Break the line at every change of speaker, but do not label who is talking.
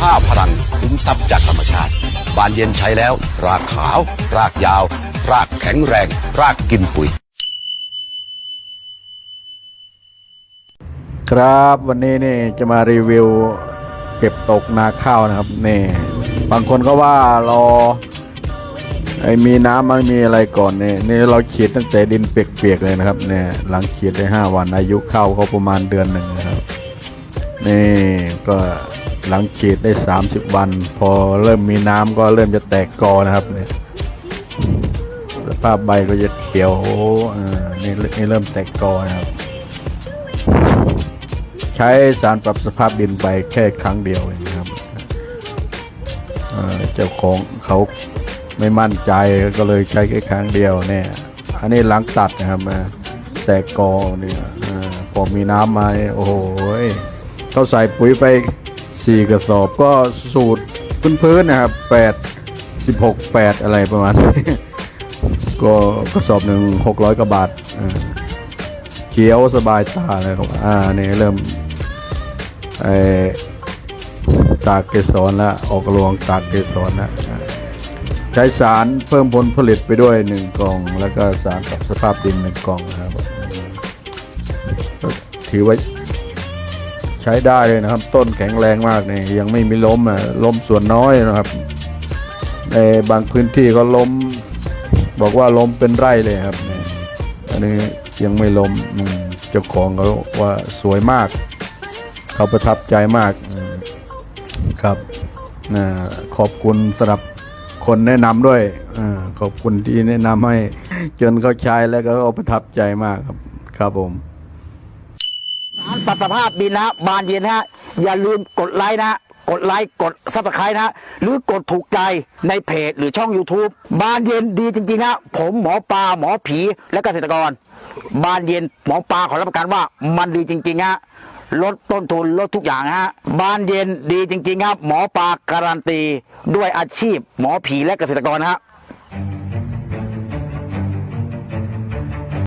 5พลังคุ้มทรัพย์จากธรรมชาติ บานเย็นใช้แล้ว รากขาว รากยาว รากแข็งแรง รากกินปุ๋ย
ครับวันนี้นี่จะมารีวิวเก็บตกนาข้าวนะครับนี่บางคนก็ว่ารอไอ้มีน้ำมันมีอะไรก่อนเนี่ยนี่เราฉีดตั้งแต่ดินเปียกๆเลยนะครับเนี่ยหลังฉีดได้ห้าวันอายุข้าวเขาประมาณเดือนหนึ่งนะครับนี่ก็ หลังฉีดได้สามสิบวัน พอเริ่มมีน้ำก็เริ่มจะแตกกอนะครับเนี่ยสภาพใบก็จะเขียวอ่านี่นี่เริ่มแตกกอนะครับ ใช้สารปรับสภาพดินไปแค่ครั้งเดียวเองครับเจ้าของเขาไม่มั่นใจก็เลยใช้แค่ครั้งเดียวเนี่ย อันนี้หลังตัดนะครับแตกกอเนี่ยพอมีน้ำมาโอ้โหเขาใส่ปุ๋ยไป สี่กระสอบก็สูตรพื้นๆนะครับแปดสิบหกแปดอะไรประมาณนี้ก็กระสอบหนึ่งหกร้อยกว่าบาทเขียวสบายตาเลยครับอ่านี่เริ่มไอตากเกสรแล้วออกรวงตากเกสรแล้วใช้สารเพิ่มผลผลิตไปด้วยหนึ่งกล่อง แล้วก็สารปรับสภาพดินหนึ่งกล่องนะครับถือว่า ใช้ได้เลยนะครับ ต้นแข็งแรงมากเนี่ยยังไม่มีล้มอะล้มส่วนน้อยนะครับ ในบางพื้นที่ก็ล้ม บอกว่าล้มเป็นไร่เลยครับเนี่ยอันนี้ยังไม่ล้มอืมเจ้าของเขาว่าสวยมาก เขาประทับใจมากครับนะขอบคุณสำหรับคนแนะนำด้วยอขอบคุณที่แนะนำให้ จนเขาใช้แล้วก็ประทับใจมากครับ ครับผม
ประสภาพดินนะบานเย็นฮะอย่าลืมกดไลค์นะกดไลค์กดซับสไครต์นะหรือกดถูกใจในเพจหรือช่อง YouTube บานเย็นดีจริงๆนะผมหมอปลาหมอผีและเกษตรกร บานเย็นหมอปลาขอรับประกันว่ามันดีจริงๆฮะลดต้นทุนลดทุกอย่างฮะบานเย็นดีจริงๆครับ หมอปลาการันตี ด้วยอาชีพหมอผีและเกษตรกรนะฮะ